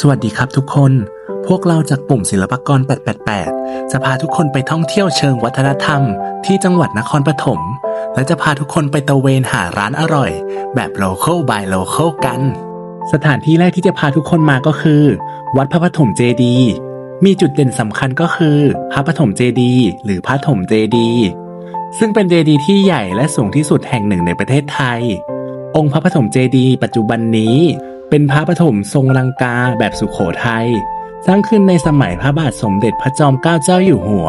สวัสดีครับทุกคน พวกเราจากปุ่มศิลปากร 888 จะพาทุกคนไปท่องเที่ยวเชิงวัฒนธรรม ที่จังหวัดนครปฐม และจะพาทุกคนไปตะเวนหาร้านอร่อย แบบ local by local กัน สถานที่แรกที่จะพาทุกคนมาก็คือ วัดพระปฐมเจดีย์มีจุดเด่นสำคัญก็คือ พระปฐมเจดีย์หรือพระถมเจดีย์ซึ่งเป็นเจดีย์ที่ใหญ่และสูงที่สุดแห่งหนึ่งในประเทศไทย องค์พระปฐมเจดีย์ปัจจุบันนี้ เป็นพระปฐมทรงลังกาแบบสุขโขทัยสร้างขึ้นในสมัยพระบาทสมเด็จพระจอมเกล้าเจ้าอยู่หัว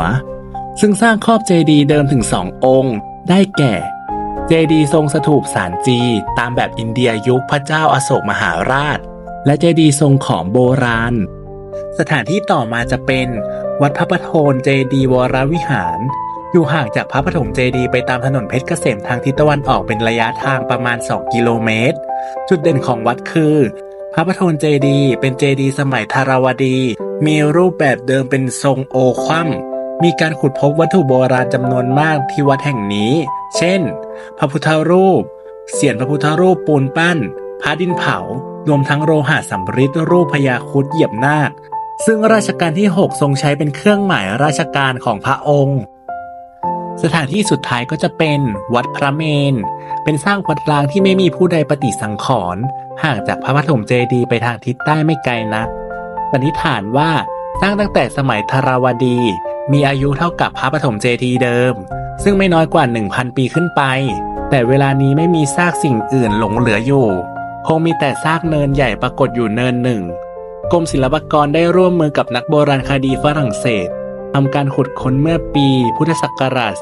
ซึ่งสร้างครอบเจดีย์เดิมถึงสององค์ ได้แก่ เจดีย์ทรงสถูปสารจี ตามแบบอินเดียยุคพระเจ้าอาโศกมหาราช และเจดีย์ทรงขอมโบราณ สถานที่ต่อมาจะเป็น วัดพระประโทนเจดีย์วรวิหาร อยู่ห่างจากพระปฐมเจดีย์ไปตามถนนเพชรเกษมทางทิศตะวันออกเป็นระยะทางประมาณ 2 กิโลเมตร จุดเด่นของวัดคือ พระปฐมเจดีย์เป็นเจดีย์สมัยธารวดี มีรูปแบบเดิมเป็นทรงโอคว่ำมีการขุดพบวัตถุโบราณจำนวนมากที่วัดแห่งนี้ เช่น พระพุทธรูป เสียนพระพุทธรูปปูนปั้น พระดินเผา รวมทั้งโลหะสัมฤทธิ์รูปพญาครุดเหยียบนาคซึ่งราชการที่ 6 ทรงใช้เป็นเครื่องหมายราชการของพระองค์ สถานที่สุดท้ายก็จะเป็นวัดพระเมน เป็นสร้างวัดร้างที่ไม่มีผู้ใดปฏิสังขรณ์ห่างจากพระปฐมเจดีย์ไปทางทิศใต้ไม่ไกลนักสันนิษฐานว่าสร้างตั้งแต่สมัยธารวดี มีอายุเท่ากับพระปฐมเจดีย์เดิม ซึ่งไม่น้อยกว่า 1,000 ปีขึ้นไป แต่เวลานี้ไม่มีซากสิ่งอื่นหลงเหลืออยู่ คงมีแต่ซากเนินใหญ่ปรากฏอยู่เนินหนึ่งกรมศิลปากรได้ร่วมมือกับนักโบราณคดีฝรั่งเศส ทำการขุดค้นเมื่อปีพุทธศักราช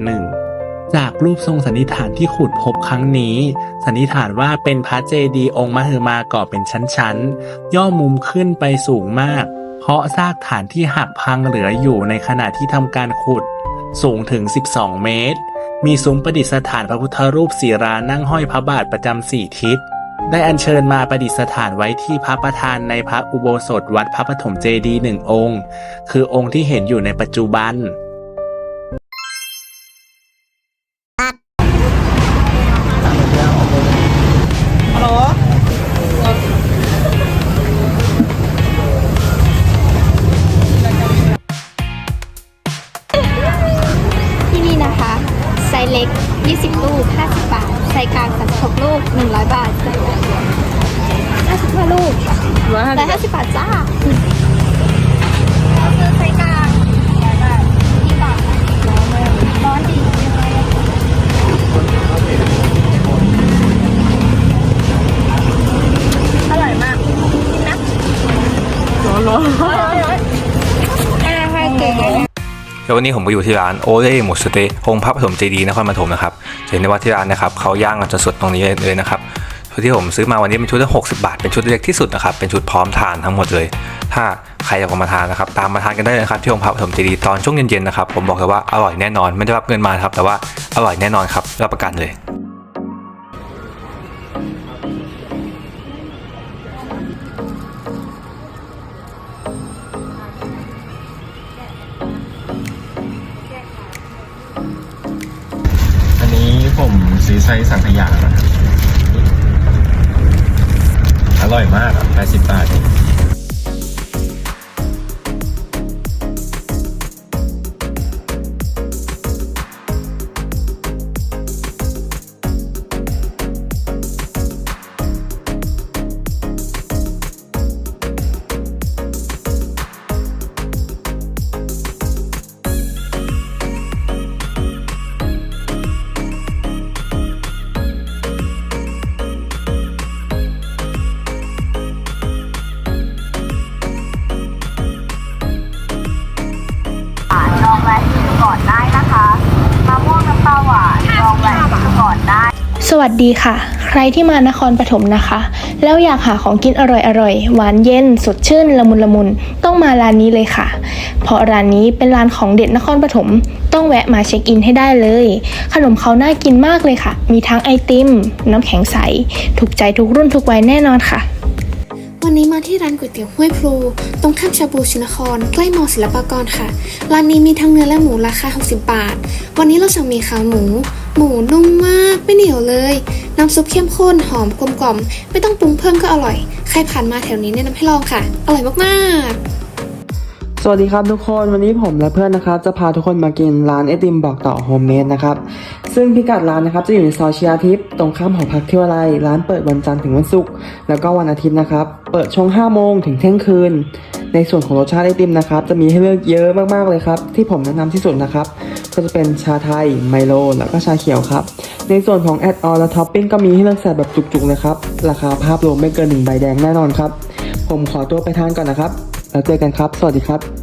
2481 จากรูปทรงสันนิษฐานที่ขุดพบครั้งนี้ สันนิษฐานว่าเป็นพระเจดีย์องค์มหึมาก่อเป็นชั้นๆ ย่อมุมขึ้นไปสูงมาก เพราะซากฐานที่หักพังเหลืออยู่ในขณะที่ทำการขุด สูงถึง 12 เมตร มีซุ้มประดิษฐานพระพุทธรูปศีรานั่งห้อยพระบาทประจำสี่ทิศ ได้อัญเชิญมาประดิษฐานไว้ที่พระประธานในพระอุโบสถวัดพระปฐมเจดีย์หนึ่งองค์ คือองค์ที่เห็นอยู่ในปัจจุบัน ส์เล็ก 20 ลูก 50 บาท ไซส์กลาง 36 ลูก 100 บาท55ลูก150 บาทจ้าซื้อไซส์กลางกี่บาทร้อนดีอร่อยมากนะร้อนร้อนอ่าค่ะเก่งเลย แล้ววันนี้ผมก็อยู่ที่ร้านโอเล่หมูสเต๊ะองค์พระปฐมเจดีนครปฐมนะครับจะเห็นได้ว่าที่ร้านนะครับเขาย่างกันสดๆตรงนี้เลยนะครับชุดที่ผมซื้อมาวันนี้เป็นชุดละ60 บาท เป็นชุดเล็กที่สุดนะครับ เป็นชุดพร้อมทานทั้งหมดเลย ถ้าใครอยากมาทานนะครับ ตามมาทานกันได้เลยนะครับที่องค์พระปฐมเจดีตอนช่วงเย็นๆนะครับ ผมบอกเลยว่าอร่อยแน่นอน ไม่ได้รับเงินมาครับ แต่ว่าอร่อยแน่นอนครับ รับประกันเลย ผมซื้อไส์สังขยานะครับ อร่อยมากอะ80 บาทเอง วัสดีค่ะ ใครที่มานครปฐมนะคะ แล้วอยากหาของกินอร่อยๆ หวานเย็น สดชื่น ละมุนละมุน ต้องมาร้านนี้เลยค่ะ เพราะร้านนี้เป็นร้านของเด็ดนครปฐม ต้องแวะมาเช็คอินให้ได้เลย ขนมเขาน่ากินมากเลยค่ะ มีทั้งไอติม น้ำแข็งใส ถูกใจทุกรุ่นทุกวัยแน่นอนค่ะ วันนี้มาที่ร้านก๋วยเตี๋ยวห้วยพลู ตรงข้ามชาบูชินคร ใกล้มอศิลปากรค่ะ ร้านนี้มีทั้งเนื้อและหมูราคา 60 บาท วันนี้เราสั่งมีขาหมู หมูนุ่มมากไม่เหนียวเลย น้ำซุปเข้มข้นหอมกลมกล่อม ไม่ต้องปรุงเพิ่มก็อร่อย ใครผ่านมาแถวนี้แนะนำให้ลองค่ะ อร่อยมากๆ สวัสดีครับทุกคนวันนี้ผมและเพื่อนนะครับ จะพาทุกคนมากินร้านไอติมบอกต่อโฮมเมดนะครับ ซึ่งพิกัดร้านนะครับจะอยู่ในซอยเชียร์ทิพย์ตรงข้ามหอพักเที่ยวไรร้านเปิดวันจันทร์ถึงวันศุกร์แล้วก็วันอาทิตย์นะครับ เปิดช่วง5โมงถึงเที่ยงคืนในส่วนของรสชาติไอติมนะครับ จะมีให้เลือกเยอะมากๆเลยครับ ที่ผมแนะนำที่สุดนะครับ ก็จะเป็นชาไทย ไมโล แล้วก็ชาเขียวครับ ในส่วนของแอดออนและท็อปปิ้งก็มีให้เลือกใส่แบบจุกๆเลยครับ ราคาภาพรวมไม่เกินหนึ่งใบแดงแน่นอนครับ ผมขอตัวไปทานก่อนนะครับ แล้วเจอกันครับ สวัสดีครับ